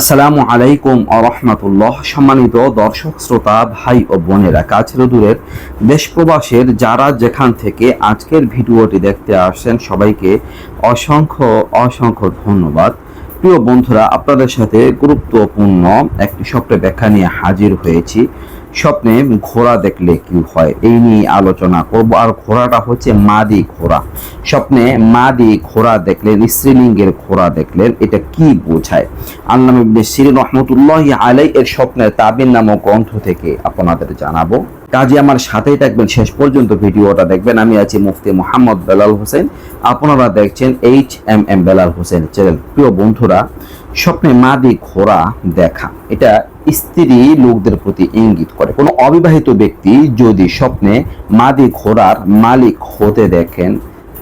আসসালামু আলাইকুম আরহামাতুল্লাহ সম্মানিত দর্শক, শ্রোতা, ভাই ও বোনেরা, কাছের দূরের দেশ প্রবাসের যারা যেখান থেকে আজকের ভিডিওটি দেখতে আসছেন, সবাইকে অসংখ্য অসংখ্য ধন্যবাদ। প্রিয় বন্ধুরা, আপনাদের সাথে গুরুত্বপূর্ণ একটি স্বপ্নের ব্যাখ্যা নিয়ে হাজির হয়েছি। স্বপ্নে ঘোড়া দেখলে কি হয়? এই নিয়ে আলোচনা করব। আর ঘোড়াটা হচ্ছে মাদি ঘোড়া। স্বপ্নে মাদি ঘোড়া দেখলেন, স্ত্রীলিঙ্গের ঘোড়া দেখলেন, এটা কি বোঝায়? আল্লাহ সিরিন রহমতুল্লাহ আলাই এর স্বপ্নের তাবিন নামক গ্রন্থ থেকে আপনাদের জানাব। কাজে আমার সাথেই থাকবেন, শেষ পর্যন্ত ভিডিওটা দেখবেন। আমি আছি মুফতি মোহাম্মদ বেলাল হোসেন। আপনারা দেখছেন H M M Belal Hossain channel প্রিয় বন্ধুরা স্বপ্নে মাদি ঘোড়া দেখা। এটা স্ত্রী লোকদের প্রতি ইঙ্গিত করে। কোনো অবিবাহিত ব্যক্তি যদি স্বপ্নে মাদি ঘোড়ার মালিক হতে দেখেন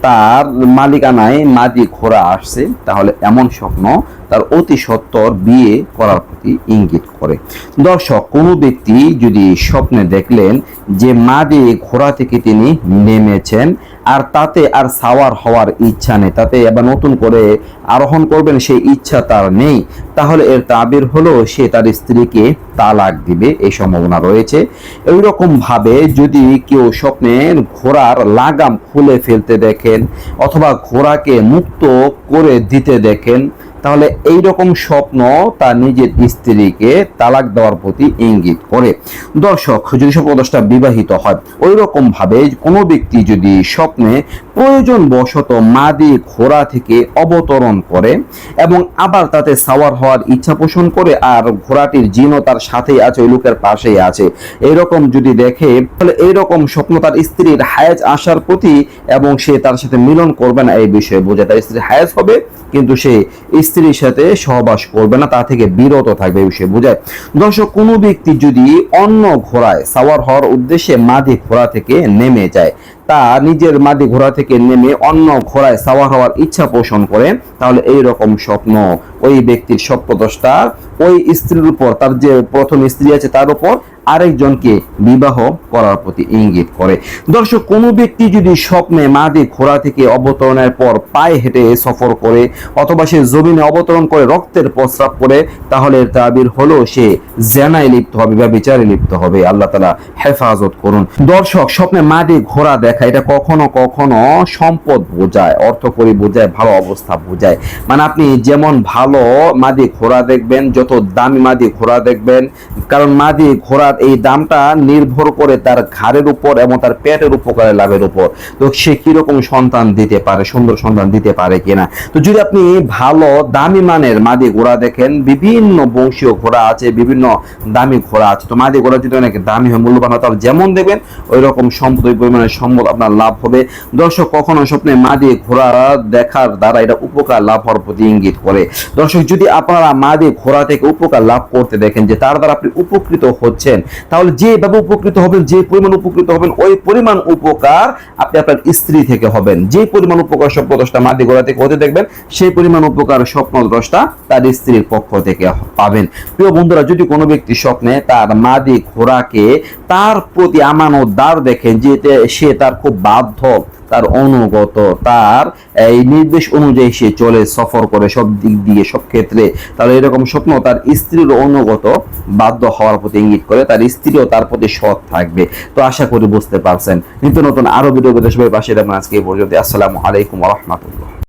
তার মালিকানায় মাদি ঘোড়া আসছে, তাহলে এমন স্বপ্ন তার অতি সত্বর বিয়ে করার প্রতি ইঙ্গিত করে। দর্শক, কোনো ব্যক্তি যদি স্বপ্নে দেখলেন যে মাদি ঘোড়া থেকে তিনি নেমেছেন আর তাতে আর সাওয়ার হওয়ার ইচ্ছা নেই, তাতে এবার নতুন করে আরোহণ করবেন সেই ইচ্ছা তার নেই, তাহলে এর তাবির হলো সে তার স্ত্রীকে তালাক দিবে, এই সম্ভাবনা রয়েছে। এই রকম ভাবে যদি কেউ স্বপ্নের ঘোড়ার লাগাম খুলে ফেলতে দেখেন অথবা ঘোড়াকে মুক্ত করে দিতে দেখেন। তাহলে এই রকম স্বপ্ন তার নিজের স্ত্রীকে তালাক দেওয়ার প্রতি ইঙ্গিত করে। দর্শক, যদি স্বপ্নদশটা বিবাহিত হয় ওই রকম ভাবে কোনো ব্যক্তি যদি স্বপ্নে প্রয়োজন বশত মাদি ঘোড়া থেকে অবতরণ করে এবং আবার তাতে সাওয়ার হওয়ার ইচ্ছা পোষণ করে আর ঘোড়াটির জিনও তার সাথেই আছে, ওই লোকের পাশেই আছে, এরকম যদি দেখে, তাহলে এইরকম স্বপ্ন তার স্ত্রীর হায়াজ আসার প্রতি এবং সে তার সাথে মিলন করবে না, এই বিষয়ে বোঝায় তার স্ত্রীর হায়াজ হবে, কিন্তু সে স্ত্রীর সাথে সহবাস করবে না, তা থেকে বিরত থাকবে এই বিষয়ে বোঝায়। দর্শক, কোনো ব্যক্তি যদি অন্য ঘোড়ায় সাওয়ার হওয়ার উদ্দেশ্যে মাদি ঘোড়া থেকে নেমে যায়, তা নিজের মাদি ঘোড়া থেকে নেমে অন্য ঘোড়ায় সাওয়ার হওয়ার ইচ্ছা পোষণ করে, তাহলে এই রকম স্বপ্ন ওই ব্যক্তির স্বপ্নদশটা ওই স্ত্রীর উপর, তার যে প্রথম স্ত্রী আছে তার উপর আরেকজনকে বিবাহ করার প্রতি ইঙ্গিত করে। দর্শক, কোনো ব্যক্তি যদি স্বপ্নে মাদি ঘোড়া থেকে অবতরণের পর পায়ে হেঁটে সফর করে অথবা সে জমিনে অবতরণ করে রক্তের প্রস্রাব করে, তাহলে তাবির হলো সে জেনায় লিপ্ত হবে বা বিচারে লিপ্ত হবে। আল্লাহ তালা হেফাজত করুন। দর্শক, স্বপ্নে মাদি ঘোড়া দেখা, এটা কখনো কখনো সম্পদ বোঝায় অর্থ করি বোঝায়, ভালো অবস্থা বোঝায়। মানে আপনি যেমন ভালো মাদি ঘোড়া দেখবেন, যত দামি মাদি ঘোড়া দেখবেন, কারণ মাদি ঘোড়ার এই দামটা নির্ভর করে তার ঘাড়ের উপর এবং তার পেটের উপকারে লাভের উপর। তো সে কীরকম সন্তান দিতে পারে, সুন্দর সন্তান দিতে পারে কিনা? তো যদি আপনি ভালো, দামি মানের মাদি ঘোড়া দেখেন, বিভিন্ন বংশীয় ঘোড়া আছে, বিভিন্ন দামি ঘোড়া আছে। তো মাদি ঘোড়া যদি অনেক দামি হয়, মূল্যবান হয়, তাহলে যেমন দেবেন ওই রকম সম্পদ ওই পরিমাণের সম্পদ আপনার লাভ হবে। দর্শক, কখনো স্বপ্নে মাদি ঘোড়া দেখার দ্বারা এটা উপকার, লাভ হওয়ার প্রতি ইঙ্গিত করে। দর্শক, যদি আপনারা মাদি ঘোড়া থেকে উপকার লাভ করতে দেখেন যে তার দ্বারা আপনি উপকৃত হচ্ছেন তাহলে যেভাবে উপকৃত হবেন, যে পরিমাণ উপকৃত হবেন, ওই পরিমাণ উপকার আপনি আপনার স্ত্রী থেকে হবেন। যে পরিমাণ উপকার স্বপ্নদ্রষ্টা মাটি গোড়া থেকে হতে দেখবেন, সেই পরিমাণ উপকার স্বপ্নদ্রষ্টা তার স্ত্রীর পক্ষ থেকে পাবেন। প্রিয় বন্ধুরা, যদি কোনো ব্যক্তি স্বপ্নে তার মাদি ঘোড়াকে তার প্রতি আমানত দ্বার দেখেন যে সে তার খুব বাধ্য তার অনুগত, তার এই নির্দেশ অনুযায়ী সে চলে, সফর করে সব দিক দিয়ে, সব ক্ষেত্রে। তাহলে এরকম স্বপ্ন তার স্ত্রীর অনুগত বাধ্য হওয়ার প্রতি ইঙ্গিত করে, তার স্ত্রীও তার প্রতি সৎ থাকবে। তো আশা করি বুঝতে পারছেন। নিত্য নতুন আরও ভিডিও সবাই পাশে আজকে পর্যন্ত আসসালামু আলাইকুম রহমতুল্লাহ।